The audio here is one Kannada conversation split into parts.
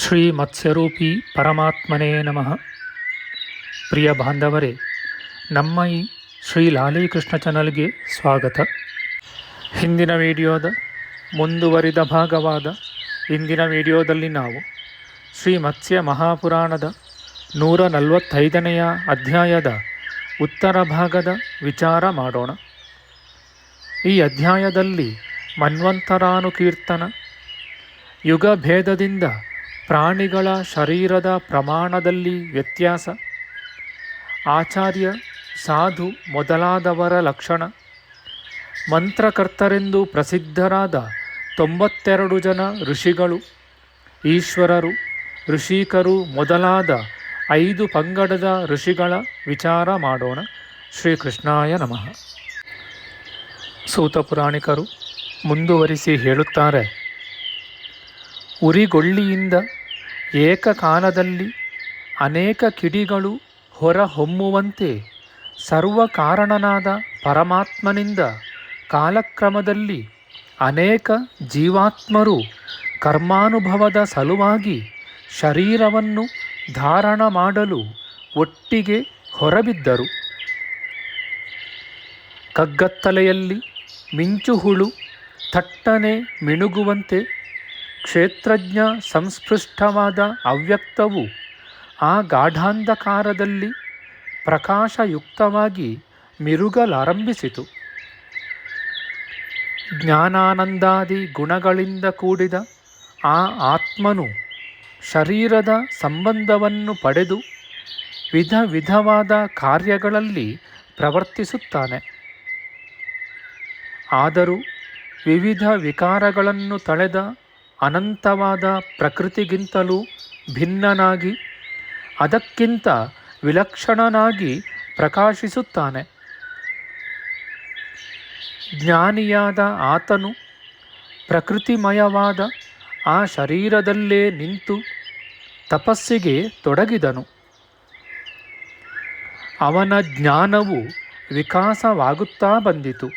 ಶ್ರೀ ಮತ್ಸ್ಯರೂಪಿ ಪರಮಾತ್ಮನೇ ನಮಃ. ಪ್ರಿಯ ಬಾಂಧವರೇ, ನಮ್ಮ ಈ ಶ್ರೀ ಲಾಲೀಕೃಷ್ಣ ಚಾನಲ್ಗೆ ಸ್ವಾಗತ. ಹಿಂದಿನ ವಿಡಿಯೋದ ಮುಂದುವರಿದ ಭಾಗವಾದ ಇಂದಿನ ವಿಡಿಯೋದಲ್ಲಿ ನಾವು ಶ್ರೀ ಮತ್ಸ್ಯ ಮಹಾಪುರಾಣದ ನೂರ ನಲವತ್ತೈದನೆಯ ಅಧ್ಯಾಯದ ಉತ್ತರ ಭಾಗದ ವಿಚಾರ ಮಾಡೋಣ. ಈ ಅಧ್ಯಾಯದಲ್ಲಿ ಮನ್ವಂತರಾನುಕೀರ್ತನ ಯುಗ ಭೇದದಿಂದ ಪ್ರಾಣಿಗಳ ಶರೀರದ ಪ್ರಮಾಣದಲ್ಲಿ ವ್ಯತ್ಯಾಸ. ಆಚಾರ್ಯ, ಸಾಧು ಮೊದಲಾದವರ ಲಕ್ಷಣ. ಮಂತ್ರಕರ್ತರೆಂದು ಪ್ರಸಿದ್ಧರಾದ ತೊಂಬತ್ತೆರಡು ಜನ ಋಷಿಗಳು. ಈಶ್ವರರು, ಋಷಿಕರು ಮೊದಲಾದ ಐದು ಪಂಗಡದ ಋಷಿಗಳ ವಿಚಾರ ಮಾಡೋಣ. ಶ್ರೀಕೃಷ್ಣಾಯ ನಮಃ. ಸೂತ ಪುರಾಣಿಕರು ಮುಂದುವರಿಸಿ ಹೇಳುತ್ತಾರೆ. ಉರಿಗೊಳ್ಳಿಯಿಂದ ಏಕಕಾಲದಲ್ಲಿ ಅನೇಕ ಕಿಡಿಗಳು ಹೊರಹೊಮ್ಮುವಂತೆ ಸರ್ವಕಾರಣನಾದ ಪರಮಾತ್ಮನಿಂದ ಕಾಲಕ್ರಮದಲ್ಲಿ ಅನೇಕ ಜೀವಾತ್ಮರು ಕರ್ಮಾನುಭವದ ಸಲುವಾಗಿ ಶರೀರವನ್ನು ಧಾರಣ ಮಾಡಲು ಒಟ್ಟಿಗೆ ಹೊರಬಿದ್ದರು. ಕಗ್ಗತ್ತಲೆಯಲ್ಲಿ ಮಿಂಚುಹುಳು, ಥಟ್ಟನೆ ಮಿಣುಗುವಂತೆ ಕ್ಷೇತ್ರಜ್ಞ ಸಂಸ್ಪೃಷ್ಟವಾದ ಅವ್ಯಕ್ತವು ಆ ಗಾಢಾಂಧಕಾರದಲ್ಲಿ ಪ್ರಕಾಶಯುಕ್ತವಾಗಿ ಮಿರುಗಲಾರಂಭಿಸಿತು. ಜ್ಞಾನಾನಂದಾದಿ ಗುಣಗಳಿಂದ ಕೂಡಿದ ಆ ಆತ್ಮನು ಶರೀರದ ಸಂಬಂಧವನ್ನು ಪಡೆದು ವಿಧ ವಿಧವಾದ ಕಾರ್ಯಗಳಲ್ಲಿ ಪ್ರವರ್ತಿಸುತ್ತಾನೆ. ಆದರೂ ವಿವಿಧ ವಿಕಾರಗಳನ್ನು ತಳೆದ ಅನಂತವಾದ ಪ್ರಕೃತಿಗಿಂತಲೂ ಭಿನ್ನನಾಗಿ, ಅದಕ್ಕಿಂತ ವಿಲಕ್ಷಣನಾಗಿ ಪ್ರಕಾಶಿಸುತ್ತಾನೆ. ಜ್ಞಾನಿಯಾದ ಆತನು ಪ್ರಕೃತಿಮಯವಾದ ಆ ಶರೀರದಲ್ಲೇ ನಿಂತು ತಪಸ್ಸಿಗೆ ತೊಡಗಿದನು. ಅವನ ಜ್ಞಾನವು ವಿಕಾಸವಾಗುತ್ತಾ ಬಂದಿತು.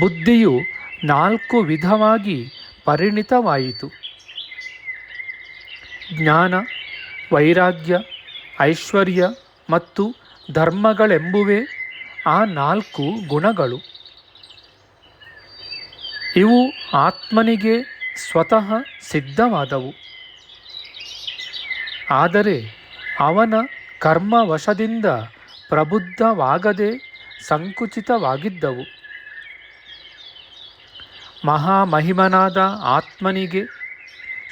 ಬುದ್ಧಿಯು ನಾಲ್ಕು ವಿಧವಾಗಿ ಪರಿಣಿತವಾಯಿತು. ಜ್ಞಾನ, ವೈರಾಗ್ಯ, ಐಶ್ವರ್ಯ ಮತ್ತು ಧರ್ಮಗಳೆಂಬುವೇ ಆ ನಾಲ್ಕು ಗುಣಗಳು. ಇವು ಆತ್ಮನಿಗೆ ಸ್ವತಃ ಸಿದ್ಧವಾದವು. ಆದರೆ ಅವನ ಕರ್ಮವಶದಿಂದ ಪ್ರಬುದ್ಧವಾಗದೆ ಸಂಕುಚಿತವಾಗಿದ್ದವು. ಮಹಾಮಹಿಮನಾದ ಆತ್ಮನಿಗೆ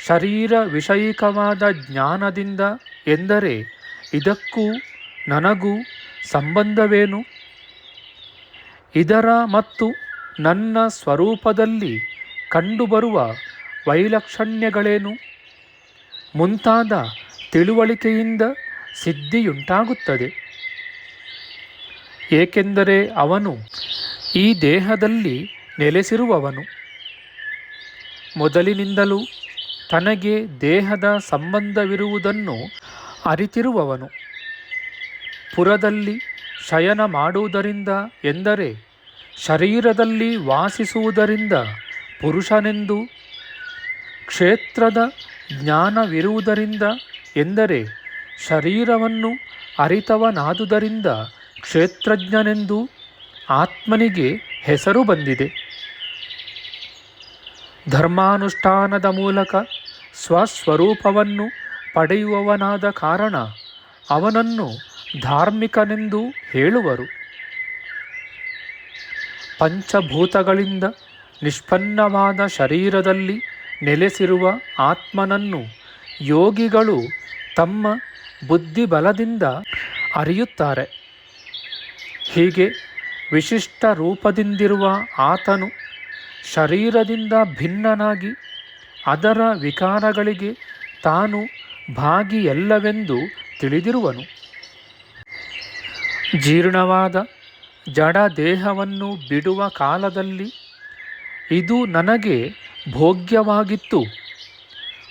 ಶರೀರ ವಿಷಯಿಕವಾದ ಜ್ಞಾನದಿಂದ ಎಂದರೆ ಇದಕ್ಕೂ ನನಗೂ ಸಂಬಂಧವೇನು? ಇದರ ಮತ್ತು ನನ್ನ ಸ್ವರೂಪದಲ್ಲಿ ಕಂಡುಬರುವ ವೈಲಕ್ಷಣ್ಯಗಳೇನು? ಮುಂತಾದ ತಿಳುವಳಿಕೆಯಿಂದ ಸಿದ್ಧಿಯುಂಟಾಗುತ್ತದೆ. ಏಕೆಂದರೆ ಅವನು ಈ ದೇಹದಲ್ಲಿ ನೆಲೆಸಿರುವವನು. ಮೊದಲಿನಿಂದಲೂ ತನಗೆ ದೇಹದ ಸಂಬಂಧವಿರುವುದನ್ನು ಅರಿತಿರುವವನು. ಪುರದಲ್ಲಿ ಶಯನ ಮಾಡುವುದರಿಂದ ಎಂದರೆ ಶರೀರದಲ್ಲಿ ವಾಸಿಸುವುದರಿಂದ ಪುರುಷನೆಂದು ಕ್ಷೇತ್ರದ ಜ್ಞಾನವಿರುವುದರಿಂದ ಎಂದರೆ ಶರೀರವನ್ನು ಅರಿತವನಾದುದರಿಂದ ಕ್ಷೇತ್ರಜ್ಞನೆಂದು ಆತ್ಮನಿಗೆ ಹೆಸರು ಬಂದಿದೆ. ಧರ್ಮಾನುಷ್ಠಾನದ ಮೂಲಕ ಸ್ವಸ್ವರೂಪವನ್ನು ಪಡೆಯುವವನಾದ ಕಾರಣ ಅವನನ್ನು ಧಾರ್ಮಿಕನೆಂದು ಹೇಳುವರು. ಪಂಚಭೂತಗಳಿಂದ ನಿಷ್ಪನ್ನವಾದ ಶರೀರದಲ್ಲಿ ನೆಲೆಸಿರುವ ಆತ್ಮನನ್ನು ಯೋಗಿಗಳು ತಮ್ಮ ಬುದ್ಧಿಬಲದಿಂದ ಅರಿಯುತ್ತಾರೆ. ಹೀಗೆ ವಿಶಿಷ್ಟ ರೂಪದಿಂದಿರುವ ಆತನು ಶರೀರದಿಂದ ಭಿನ್ನನಾಗಿ ಅದರ ವಿಕಾರಗಳಿಗೆ ತಾನು ಭಾಗಿಯಲ್ಲವೆಂದು ತಿಳಿದಿರುವನು. ಜೀರ್ಣವಾದ ಜಡ ದೇಹವನ್ನು ಬಿಡುವ ಕಾಲದಲ್ಲಿ ಇದು ನನಗೆ ಭೋಗ್ಯವಾಗಿತ್ತು,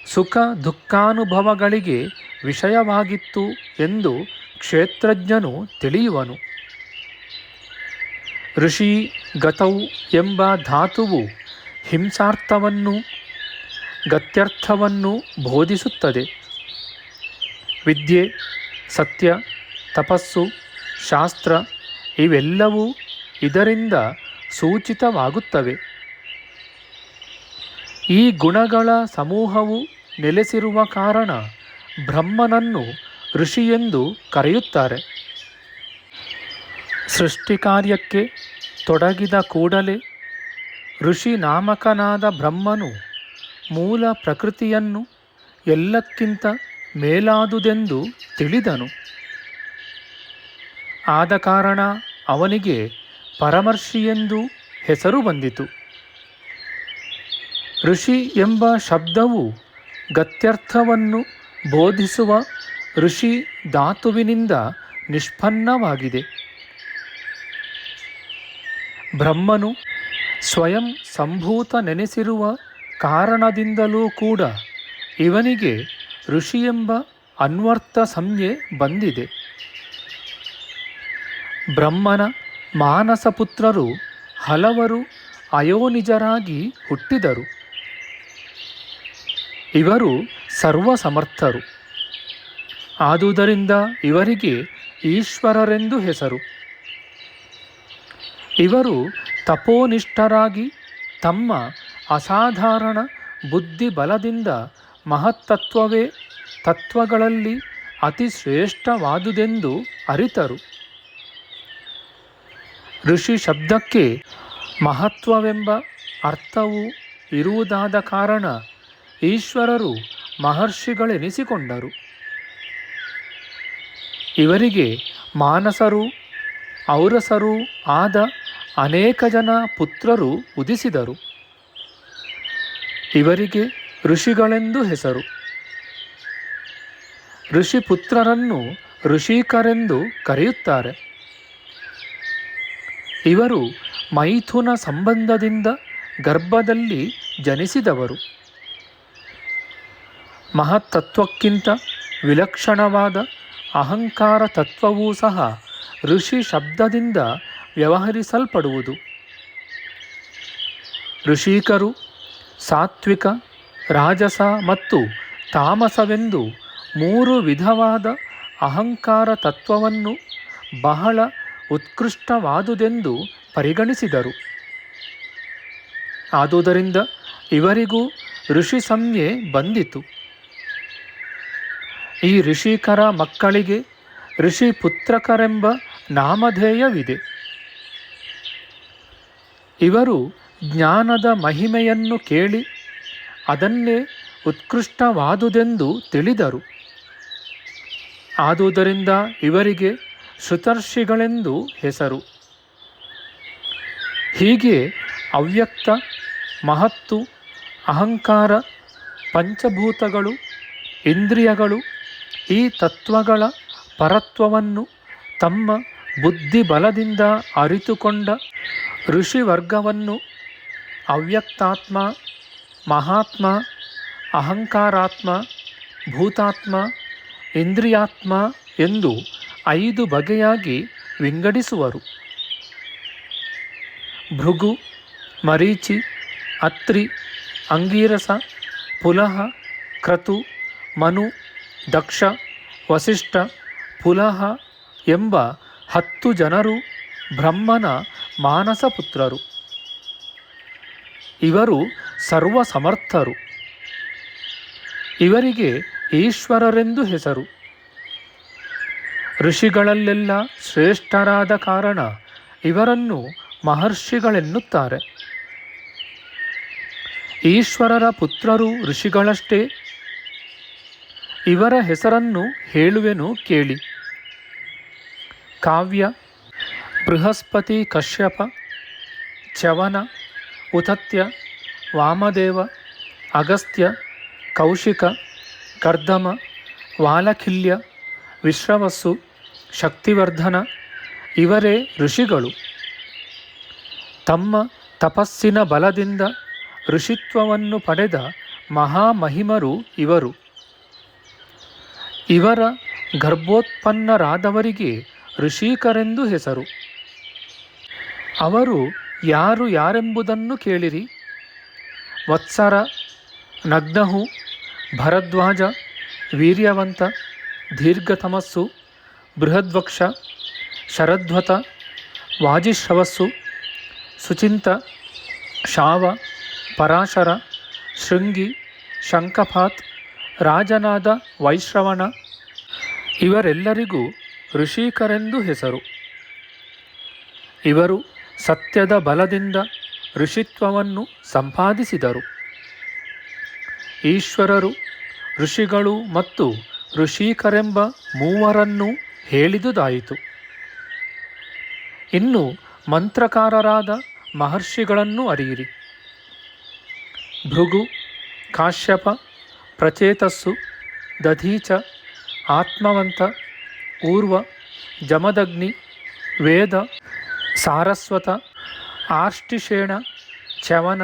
ಸುಖ ದುಃಖಾನುಭವಗಳಿಗೆ ವಿಷಯವಾಗಿತ್ತು ಎಂದು ಕ್ಷೇತ್ರಜ್ಞನು ತಿಳಿಯುವನು. ಋಷಿ ಗತೌ ಎಂಬ ಧಾತುವು ಹಿಂಸಾರ್ಥವನ್ನು, ಗತ್ಯರ್ಥವನ್ನು ಬೋಧಿಸುತ್ತದೆ. ವಿದ್ಯೆ, ಸತ್ಯ, ತಪಸ್ಸು, ಶಾಸ್ತ್ರ ಇವೆಲ್ಲವೂ ಇದರಿಂದ ಸೂಚಿತವಾಗುತ್ತವೆ. ಈ ಗುಣಗಳ ಸಮೂಹವು ನೆಲೆಸಿರುವ ಕಾರಣ ಬ್ರಹ್ಮನನ್ನು ಋಷಿಯೆಂದು ಕರೆಯುತ್ತಾರೆ. ಸೃಷ್ಟಿ ಕಾರ್ಯಕ್ಕೆ ತೊಡಗಿದ ಕೂಡಲೇ ಋಷಿ ನಾಮಕನಾದ ಬ್ರಹ್ಮನು ಮೂಲ ಪ್ರಕೃತಿಯನ್ನು ಎಲ್ಲಕ್ಕಿಂತ ಮೇಲಾದುದೆಂದು ತಿಳಿದನು. ಆದ ಕಾರಣ ಅವನಿಗೆ ಪರಮರ್ಷಿಯೆಂದು ಹೆಸರು ಬಂದಿತು. ಋಷಿ ಎಂಬ ಶಬ್ದವು ಗತ್ಯರ್ಥವನ್ನು ಬೋಧಿಸುವ ಋಷಿ ಧಾತುವಿನಿಂದ ನಿಷ್ಪನ್ನವಾಗಿದೆ. ಬ್ರಹ್ಮನು ಸ್ವಯಂ ಸಂಭೂತ ನೆನೆಸಿರುವ ಕಾರಣದಿಂದಲೂ ಕೂಡ ಇವನಿಗೆ ಋಷಿ ಎಂಬ ಅನ್ವರ್ಥ ಸಂಜ್ಞೆ ಬಂದಿದೆ. ಬ್ರಹ್ಮನ ಮಾನಸ ಪುತ್ರರು ಹಲವರು ಅಯೋನಿಜರಾಗಿ ಹುಟ್ಟಿದರು. ಇವರು ಸರ್ವಸಮರ್ಥರು. ಆದುದರಿಂದ ಇವರಿಗೆ ಈಶ್ವರರೆಂದು ಹೆಸರು. ಇವರು ತಪೋನಿಷ್ಠರಾಗಿ ತಮ್ಮ ಅಸಾಧಾರಣ ಬುದ್ಧಿಬಲದಿಂದ ಮಹತ್ತತ್ವವೇ ತತ್ವಗಳಲ್ಲಿ ಅತಿ ಶ್ರೇಷ್ಠವಾದುದೆಂದು ಅರಿತರು. ಋಷಿ ಶಬ್ದಕ್ಕೆ ಮಹತ್ವವೆಂಬ ಅರ್ಥವು ಇರುವುದಾದ ಕಾರಣ ಈಶ್ವರರು ಮಹರ್ಷಿಗಳೆನಿಸಿಕೊಂಡರು. ಇವರಿಗೆ ಮಾನಸರು, ಔರಸರೂ ಆದ ಅನೇಕ ಜನ ಪುತ್ರರು ಉದಿಸಿದರು. ಇವರಿಗೆ ಋಷಿಗಳೆಂದು ಹೆಸರು. ಋಷಿ ಪುತ್ರರನ್ನು ಋಷಿಕರೆಂದು ಕರೆಯುತ್ತಾರೆ. ಇವರು ಮೈಥುನ ಸಂಬಂಧದಿಂದ ಗರ್ಭದಲ್ಲಿ ಜನಿಸಿದವರು. ಮಹತ್ತತ್ವಕ್ಕಿಂತ ವಿಲಕ್ಷಣವಾದ ಅಹಂಕಾರ ತತ್ವವೂ ಸಹ ಋಷಿ ಶಬ್ದದಿಂದ ವ್ಯವಹರಿಸಲ್ಪಡುವುದು. ಋಷಿಕರು ಸಾತ್ವಿಕ, ರಾಜಸ ಮತ್ತು ತಾಮಸವೆಂದು ಮೂರು ವಿಧವಾದ ಅಹಂಕಾರ ತತ್ವವನ್ನು ಬಹಳ ಉತ್ಕೃಷ್ಟವಾದುದೆಂದು ಪರಿಗಣಿಸಿದರು. ಆದುದರಿಂದ ಇವರಿಗೂ ಋಷಿ ಸಂಜ್ಞೆ ಬಂದಿತು. ಈ ಋಷಿಕರ ಮಕ್ಕಳಿಗೆ ಋಷಿ ಪುತ್ರಕರೆಂಬ ನಾಮಧೇಯವಿದೆ. ಇವರು ಜ್ಞಾನದ ಮಹಿಮೆಯನ್ನು ಕೇಳಿ ಅದನ್ನೇ ಉತ್ಕೃಷ್ಟವಾದುದೆಂದು ತಿಳಿದರು. ಆದುದರಿಂದ ಇವರಿಗೆ ಶ್ರುತರ್ಷಿಗಳೆಂದು ಹೆಸರು. ಹೀಗೆ ಅವ್ಯಕ್ತ, ಮಹತ್ತು, ಅಹಂಕಾರ, ಪಂಚಭೂತಗಳು, ಇಂದ್ರಿಯಗಳು, ಈ ತತ್ವಗಳ ಪರತ್ವವನ್ನು ತಮ್ಮ ಬುದ್ಧಿಬಲದಿಂದ ಅರಿತುಕೊಂಡ ಋಷಿವರ್ಗವನ್ನು ಅವ್ಯಕ್ತಾತ್ಮ, ಮಹಾತ್ಮ, ಅಹಂಕಾರಾತ್ಮ, ಭೂತಾತ್ಮ, ಇಂದ್ರಿಯಾತ್ಮ ಎಂದು ಐದು ಬಗೆಯಾಗಿ ವಿಂಗಡಿಸುವರು. ಭೃಗು, ಮರೀಚಿ, ಅತ್ರಿ, ಅಂಗೀರಸ, ಪುಲಹ, ಕ್ರತು, ಮನು, ದಕ್ಷ, ವಸಿಷ್ಠ, ಪುಲಹ ಎಂಬ ಹತ್ತು ಜನರು ಬ್ರಹ್ಮನ ಮಾನಸ ಪುತ್ರರು ಇವರು ಸರ್ವಸಮರ್ಥರು. ಇವರಿಗೆ ಈಶ್ವರರೆಂದು ಹೆಸರು. ಋಷಿಗಳಲ್ಲೆಲ್ಲ ಶ್ರೇಷ್ಠರಾದ ಕಾರಣ ಇವರನ್ನು ಮಹರ್ಷಿಗಳೆನ್ನುತ್ತಾರೆ. ಈಶ್ವರರ ಪುತ್ರರು ಋಷಿಗಳಷ್ಟೇ. ಇವರ ಹೆಸರನ್ನು ಹೇಳುವೆನು ಕೇಳಿ. ಕಾವ್ಯ ಬೃಹಸ್ಪತಿ ಕಶ್ಯಪ ಚವನ ಉತತ್ಯ, ವಾಮದೇವ, ಅಗಸ್ತ್ಯ, ಕೌಶಿಕ, ಕರ್ದಮ, ವಾಲಖಿಲ್ಯ, ವಿಶ್ರವಸ್ಸು, ಶಕ್ತಿವರ್ಧನ ಇವರೇ ಋಷಿಗಳು. ತಮ್ಮ ತಪಸ್ಸಿನ ಬಲದಿಂದ ಋಷಿತ್ವವನ್ನು ಪಡೆದ ಮಹಾಮಹಿಮರು ಇವರು. ಇವರ ಗರ್ಭೋತ್ಪನ್ನರಾದವರಿಗೆ ಋಷಿಕರೆಂದು ಹೆಸರು. ಅವರು ಯಾರು ಯಾರೆಂಬುದನ್ನು ಕೇಳಿರಿ. ವತ್ಸರ, ನಗ್ನಹು, ಭರದ್ವಾಜ, ವೀರ್ಯವಂತ, ದೀರ್ಘತಮಸ್ಸು, ಬೃಹದ್ವಕ್ಷ, ಶರದ್ವತ, ವಾಜಿಶ್ರವಸ್ಸು, ಸುಚಿಂತ, ಶಾವ, ಪರಾಶರ, ಶೃಂಗಿ ಶಂಕಪಾತ್ ರಾಜನಾದ ವೈಶ್ರವಣ, ಇವರೆಲ್ಲರಿಗೂ ಋಷಿಕರೆಂದು ಹೆಸರು. ಇವರು ಸತ್ಯದ ಬಲದಿಂದ ಋಷಿತ್ವವನ್ನು ಸಂಪಾದಿಸಿದರು. ಈಶ್ವರರು, ಋಷಿಗಳು ಮತ್ತು ಋಷಿಕರೆಂಬ ಮೂವರನ್ನು ಹೇಳಿದುದಾಯಿತು. ಇನ್ನು ಮಂತ್ರಕಾರರಾದ ಮಹರ್ಷಿಗಳನ್ನು ಅರಿಯಿರಿ. ಭೃಗು, ಕಾಶ್ಯಪ, ಪ್ರಚೇತಸ್ಸು, ದಧೀಚ, ಆತ್ಮವಂತ, ಊರ್ವ, ಜಮದಗ್ನಿ, ವೇದ ಸಾರಸ್ವತ, ಆರ್ಷ್ಟಿಷೇಣ ಚವನ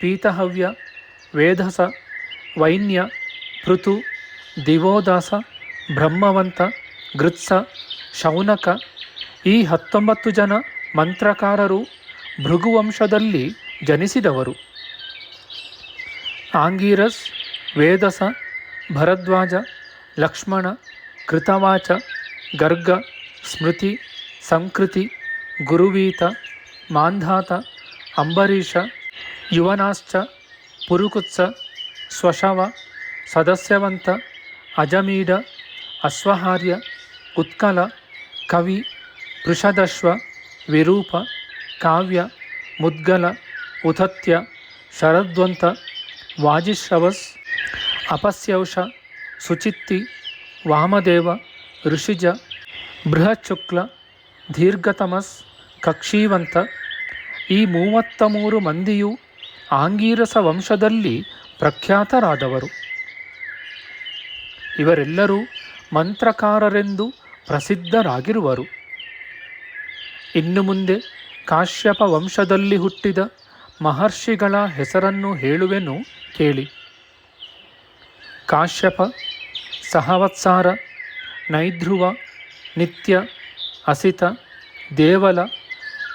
ಪೀತಹವ್ಯ ವೇಧಸ ವೈನ್ಯ, ಪೃಥು, ದಿವೋದಾಸ, ಬ್ರಹ್ಮವಂತ, ಗೃತ್ಸ, ಶೌನಕ ಈ ಹತ್ತೊಂಬತ್ತು ಜನ ಮಂತ್ರಕಾರರು ಭೃಗುವಂಶದಲ್ಲಿ ಜನಿಸಿದವರು. ಆಂಗೀರಸ್, ವೇದಸ, ಭರದ್ವಾಜ, ಲಕ್ಷ್ಮಣ, ಕೃತವಾಚ, ಗರ್ಗ, ಸ್ಮೃತಿ, ಸಂಕೃತಿ ಗುರುವೀತ, ಮಾಂಧಾತ, ಅಂಬರೀಷ, ಯುವನಾಶ್ಚ, ಪುರುಕುತ್ಸ, ಸ್ವಶವ, ಸದಸ್ಯವಂತ, ಅಜಮೀಡ, ಅಶ್ವಹಾರ್ಯ, ಉತ್ಕಲ, ಕವಿ ಪೃಷದಶ್ವ ವಿರೂಪ, ಕಾವ್ಯ, ಮುದ್ಗಲ, ಉಥತ್ಯ, ಶರದ್ವಂತ, ವಾಜಿಶ್ರವಸ್, ಅಪಸ್ಯೌಷ, ಸುಚಿತ್ತಿ, ವಾಮದೇವ, ಋಷಿಜ ಬೃಹಚ್ಶುಕ್ಲ ದೀರ್ಘತಮಸ್ ಕಕ್ಷೀವಂತ. ಈ ಮೂವತ್ತ ಮೂರು ಮಂದಿಯು ಆಂಗೀರಸ ವಂಶದಲ್ಲಿ ಪ್ರಖ್ಯಾತರಾದವರು. ಇವರೆಲ್ಲರೂ ಮಂತ್ರಕಾರರೆಂದು ಪ್ರಸಿದ್ಧರಾಗಿರುವರು. ಇನ್ನು ಮುಂದೆ ಕಾಶ್ಯಪ ವಂಶದಲ್ಲಿ ಹುಟ್ಟಿದ ಮಹರ್ಷಿಗಳ ಹೆಸರನ್ನು ಹೇಳುವೆನು ಕೇಳಿ. ಕಾಶ್ಯಪ, ಸಹವತ್ಸಾರ, ನೈಧ್ರುವ, ನಿತ್ಯ ಅಸಿತ, ದೇವಲ,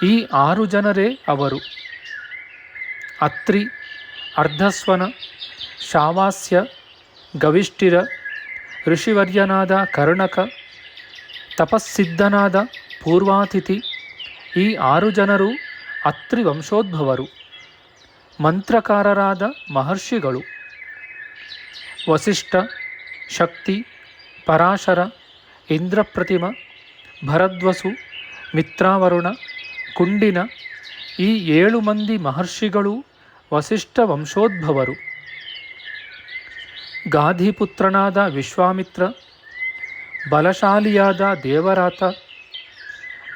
ಈ ಆರು ಜನರೇ ಅವರು. ಅತ್ರಿ, ಅರ್ಧಸ್ವನ, ಶಾವಾಸ್ಯ, ಗವಿಷ್ಠಿರ, ಋಷಿವರ್ಯನಾದ ಕರ್ಣಕ, ತಪಸ್ಸಿದ್ಧನಾದ ಪೂರ್ವಾತಿಥಿ, ಈ ಆರು ಜನರು ಅತ್ರಿ ವಂಶೋದ್ಭವರು, ಮಂತ್ರಕಾರರಾದ ಮಹರ್ಷಿಗಳು. ವಸಿಷ್ಠ, ಶಕ್ತಿ, ಪರಾಶರ, ಇಂದ್ರಪ್ರತಿಮ ಭರದ್ವಸು, ಮಿತ್ರಾವರುಣ, ಕುಂಡಿನ ಈ ಏಳು ಮಂದಿ ಮಹರ್ಷಿಗಳು ವಸಿಷ್ಠ ವಂಶೋದ್ಭವರು. ಗಾಧಿಪುತ್ರನಾದ ವಿಶ್ವಾಮಿತ್ರ, ಬಲಶಾಲಿಯಾದ ದೇವರಾತ,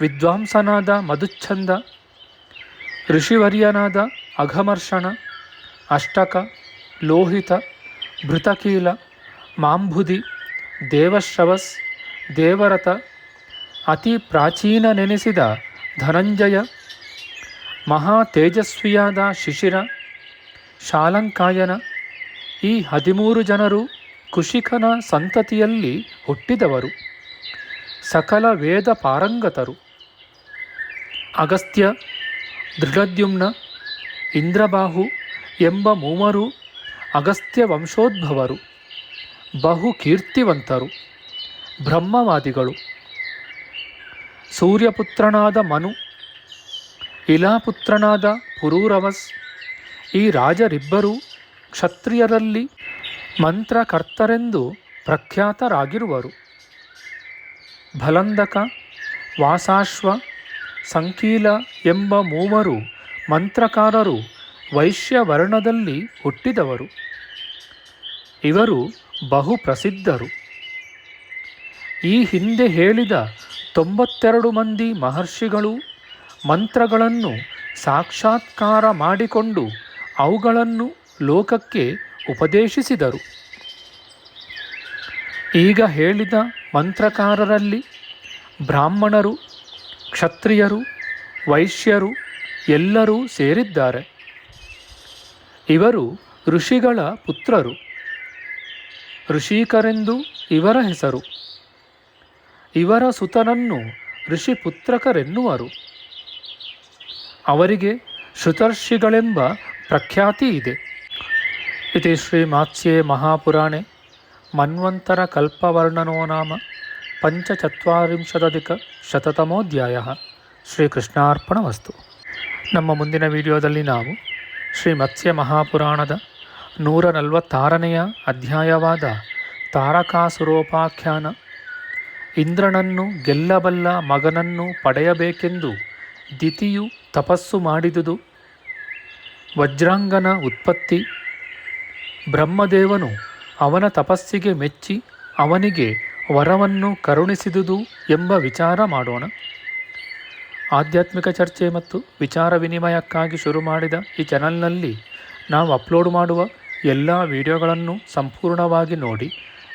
ವಿದ್ವಾಂಸನಾದ ಮಧುಚ್ಛಂದ, ಋಷಿವರ್ಯನಾದ ಅಘಮರ್ಷಣ, ಅಷ್ಟಕ, ಲೋಹಿತ ಭೃತಕೀಲ ಮಾಂಭುದಿ ದೇವಶ್ರವಸ್ ದೇವರಥ ಅತಿ ಪ್ರಾಚೀನ ನೆನೆಸಿದ ಧನಂಜಯ ಮಹಾ ತೇಜಸ್ವಿಯಾದ ಶಿಶಿರ, ಶಾಲಂಕಾಯನ, ಈ ಹದಿಮೂರು ಜನರು ಕುಶಿಕನ ಸಂತತಿಯಲ್ಲಿ ಹುಟ್ಟಿದವರು. ಸಕಲ ವೇದ ಪಾರಂಗತರು. ಅಗಸ್ತ್ಯ, ದೃಢದ್ಯುಮ್ನ, ಇಂದ್ರಬಾಹು ಎಂಬ ಮೂವರು ಅಗಸ್ತ್ಯ ವಂಶೋದ್ಭವರು ಬಹು ಕೀರ್ತಿವಂತರು ಬ್ರಹ್ಮವಾದಿಗಳು. ಸೂರ್ಯಪುತ್ರನಾದ ಮನು, ಇಲಾಪುತ್ರನಾದ ಪುರೂರವಸ್, ಈ ರಾಜರಿಬ್ಬರೂ ಕ್ಷತ್ರಿಯರಲ್ಲಿ ಮಂತ್ರಕರ್ತರೆಂದು ಪ್ರಖ್ಯಾತರಾಗಿರುವರು. ಭಲಂದಕ, ವಾಸಾಶ್ವ, ಸಂಕೀಲ ಎಂಬ ಮೂವರು ಮಂತ್ರಕಾರರು ವೈಶ್ಯವರ್ಣದಲ್ಲಿ ಹುಟ್ಟಿದವರು. ಇವರು ಬಹು ಪ್ರಸಿದ್ಧರು ಈ ಹಿಂದೆ ಹೇಳಿದ ತೊಂಬತ್ತೆರಡು ಮಂದಿ ಮಹರ್ಷಿಗಳು ಮಂತ್ರಗಳನ್ನು ಸಾಕ್ಷಾತ್ಕಾರ ಮಾಡಿಕೊಂಡು ಅವುಗಳನ್ನು ಲೋಕಕ್ಕೆ ಉಪದೇಶಿಸಿದರು. ಈಗ ಹೇಳಿದ ಮಂತ್ರಕಾರರಲ್ಲಿ ಬ್ರಾಹ್ಮಣರು, ಕ್ಷತ್ರಿಯರು, ವೈಶ್ಯರು ಎಲ್ಲರೂ ಸೇರಿದ್ದಾರೆ. ಇವರು ಋಷಿಗಳ ಪುತ್ರರು. ಋಷಿಕರೆಂದು ಇವರ ಹೆಸರು. ಇವರ ಸುತನನ್ನು ಋಷಿಪುತ್ರಕರೆನ್ನುವರು. ಅವರಿಗೆ ಶ್ರುತರ್ಷಿಗಳೆಂಬ ಪ್ರಖ್ಯಾತಿ ಇದೆ. ಇತಿ ಶ್ರೀಮಾತ್ಸ್ಯೆ ಮಹಾಪುರಾಣೆ ಮನ್ವಂತರ ಕಲ್ಪವರ್ಣನೋ ನಾಮ ಪಂಚಚತ್ವರಿಂಶದಧಿಕ ಶತತಮೋಧ್ಯಾಯ. ಶ್ರೀಕೃಷ್ಣಾರ್ಪಣವಸ್ತು. ನಮ್ಮ ಮುಂದಿನ ವಿಡಿಯೋದಲ್ಲಿ ನಾವು ಶ್ರೀ ಮತ್ಸ್ಯ ಮಹಾಪುರಾಣದ ನೂರ ನಲವತ್ತಾರನೆಯ ಅಧ್ಯಾಯವಾದ ತಾರಕಾಸುರೋಪಾಖ್ಯಾನ ಇಂದ್ರನನ್ನು ಗೆಲ್ಲಬಲ್ಲ ಮಗನನ್ನು ಪಡೆಯಬೇಕೆಂದು ದಿತಿಯು ತಪಸ್ಸು ಮಾಡಿದುದು. ವಜ್ರಾಂಗನ ಉತ್ಪತ್ತಿ. ಬ್ರಹ್ಮದೇವನು ಅವನ ತಪಸ್ಸಿಗೆ ಮೆಚ್ಚಿ ಅವನಿಗೆ ವರವನ್ನು ಕರುಣಿಸಿದುದು ಎಂಬ ವಿಚಾರ ಮಾಡೋಣ. ಆಧ್ಯಾತ್ಮಿಕ ಚರ್ಚೆ ಮತ್ತು ವಿಚಾರ ವಿನಿಮಯಕ್ಕಾಗಿ ಶುರು ಮಾಡಿದ ಈ ಚಾನಲ್ನಲ್ಲಿ ನಾವು ಅಪ್ಲೋಡ್ ಮಾಡುವ ಎಲ್ಲ ವಿಡಿಯೋಗಳನ್ನು ಸಂಪೂರ್ಣವಾಗಿ ನೋಡಿ.